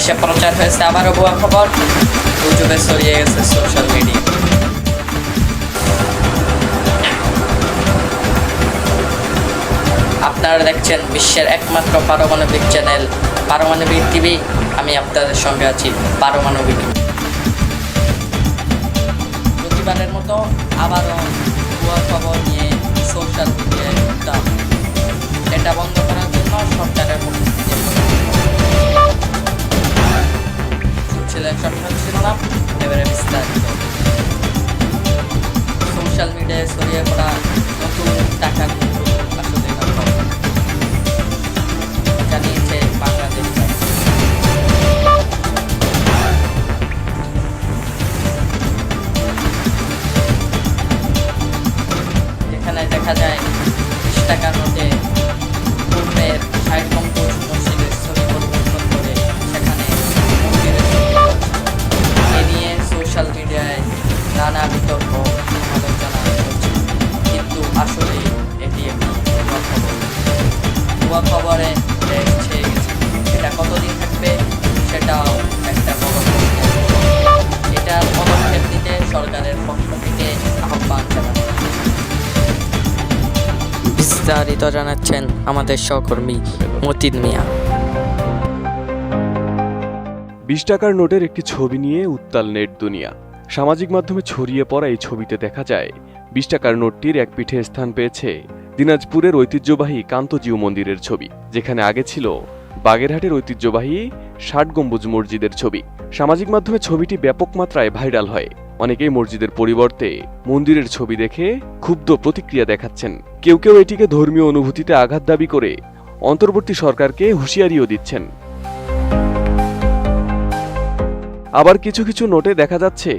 বিশ্বে প্রচার হয়েছে আবারও ভুয়া খবর। ইউটিউবে ছড়িয়ে গেছে সোশ্যাল মিডিয়া আপনারা দেখছেন বিশ্বের একমাত্র পারমাণবিক চ্যানেল পারমাণবিক টিভি আমি আপনাদের সঙ্গে আছি পারমাণবিক প্রতিবারের মতো আবারও খবর 시작해 নানা বিতর্ক আলোচনা হচ্ছে কিন্তু আসলে এটি একটি ভুয়া খবর ভুয়া খবরে ছেয়ে গেছে এটা কতদিন থাকবে সেটাও একটা প্রশ্ন এটার পদক্ষেপ নিতে সরকারের পক্ষ থেকে আহ্বান জানানো বিস্তারিত জানাচ্ছেন আমাদের সহকর্মী মতিন মিয়া। বিশ টাকার নোটের একটি ছবি নিয়ে উত্তাল নেট দুনিয়া। সামাজিক মাধ্যমে ছড়িয়ে পড়া এই ছবিতে দেখা যায় বিশ টাকার নোটটির এক পিঠে স্থান পেয়েছে দিনাজপুরের ঐতিহ্যবাহী কান্তজিউ মন্দিরের ছবি, যেখানে আগে ছিল বাগেরহাটের ঐতিহ্যবাহী ষাট গম্বুজ মসজিদের ছবি। সামাজিক মাধ্যমে ছবিটি ব্যাপক মাত্রায় ভাইরাল হয়। অনেকেই মসজিদের পরিবর্তে মন্দিরের ছবি দেখে ক্ষুব্ধ প্রতিক্রিয়া দেখাচ্ছেন। কেউ কেউ এটিকে ধর্মীয় অনুভূতিতে আঘাত দাবি করে অন্তর্বর্তী সরকারকে হুঁশিয়ারিও দিচ্ছেন। আবার কিছু কিছু নোটে দেখা যাচ্ছে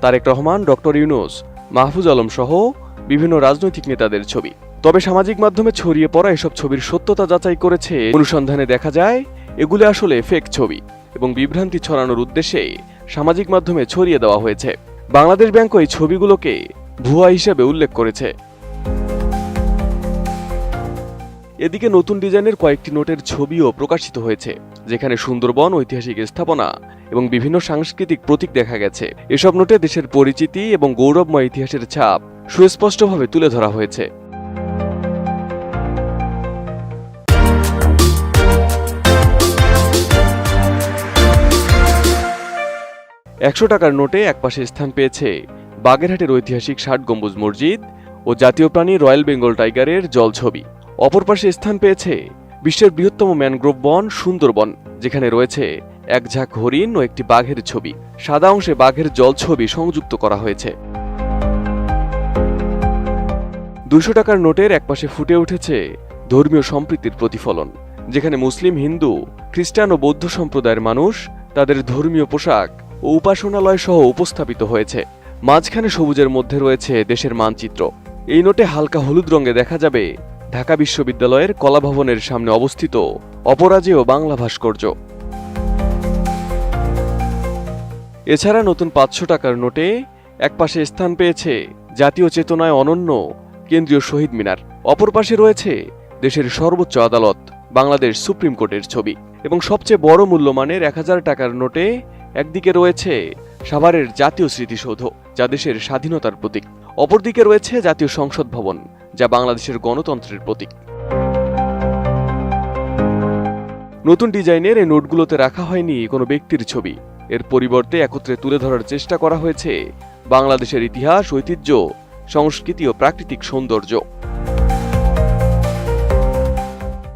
তারেক রহমান, ডক্টর ইউনুস, মাহফুজ আলম সহ বিভিন্ন রাজনৈতিক নেতাদের ছবি। তবে সামাজিক মাধ্যমে ছড়িয়ে পড়া এসব ছবির সত্যতা যাচাই করেছে। অনুসন্ধানে দেখা যায়, এগুলো আসলে ফেক ছবি এবং বিভ্রান্তি ছড়ানোর উদ্দেশ্যে সামাজিক মাধ্যমে ছড়িয়ে দেওয়া হয়েছে। বাংলাদেশ ব্যাংক এই ছবিগুলোকে ভুয়া হিসেবে উল্লেখ করেছে। এদিকে নতুন ডিজাইনের কয়েকটি নোটের ছবিও প্রকাশিত হয়েছে, যেখানে সুন্দরবন ঐতিহাসিক স্থাপনা এবং বিভিন্ন সাংস্কৃতিক প্রতীক দেখা গেছে। এসব নোটে দেশের পরিচিতি এবং গৌরবময় ইতিহাসের ছাপ সুস্পষ্টভাবে তুলে ধরা হয়েছে। একশো টাকার নোটে একপাশে স্থান পেয়েছে বাগেরহাটের ঐতিহাসিক ষাট গম্বুজ মসজিদ ও জাতীয় প্রাণী রয়্যাল বেঙ্গল টাইগারের জল ছবি। অপর পাশে স্থান পেয়েছে বিশ্বের বৃহত্তম ম্যানগ্রোভ বন সুন্দরবন, যেখানে রয়েছে এক ঝাঁক হরিণ ও একটি বাঘের ছবি। সাদা অংশে বাঘের জল ছবি সংযুক্ত করা হয়েছে। দুশো টাকার নোটের একপাশে ফুটে উঠেছে ধর্মীয় সম্প্রীতির প্রতিফলন, যেখানে মুসলিম, হিন্দু, খ্রিস্টান ও বৌদ্ধ সম্প্রদায়ের মানুষ তাদের ধর্মীয় পোশাক ও উপাসনালয় সহ উপস্থাপিত হয়েছে। মাঝখানে সবুজের মধ্যে রয়েছে দেশের মানচিত্র। এই নোটে হালকা হলুদ রঙে দেখা যাবে ঢাকা বিশ্ববিদ্যালয়ের কলা ভবনের সামনে অবস্থিত অপরাজেয় বাংলা ভাস্কর্য। এছাড়া নতুন পাঁচশো টাকার নোটে একপাশে স্থান পেয়েছে জাতীয় চেতনায় অনন্য কেন্দ্রীয় শহীদ মিনার। অপর পাশে রয়েছে দেশের সর্বোচ্চ আদালত, বাংলাদেশ সুপ্রিম কোর্টের ছবি। এবং সবচেয়ে বড় মূল্যমানের এক হাজার টাকার নোটে একদিকে রয়েছে সাভারের জাতীয় স্মৃতিসৌধ, যা দেশের স্বাধীনতার প্রতীক। অপরদিকে রয়েছে জাতীয় সংসদ ভবন, যা বাংলাদেশের গণতন্ত্রের প্রতীক। নতুন ডিজাইনের এই নোটগুলোতে রাখা হয়নি কোনো ব্যক্তির ছবি। এর পরিবর্তে একত্রে তুলে ধরার চেষ্টা করা হয়েছে বাংলাদেশের ইতিহাস, ঐতিহ্য, সংস্কৃতি ও প্রাকৃতিক সৌন্দর্য।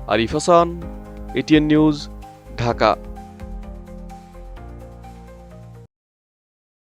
Arif Hasan, ATN news, Dhaka.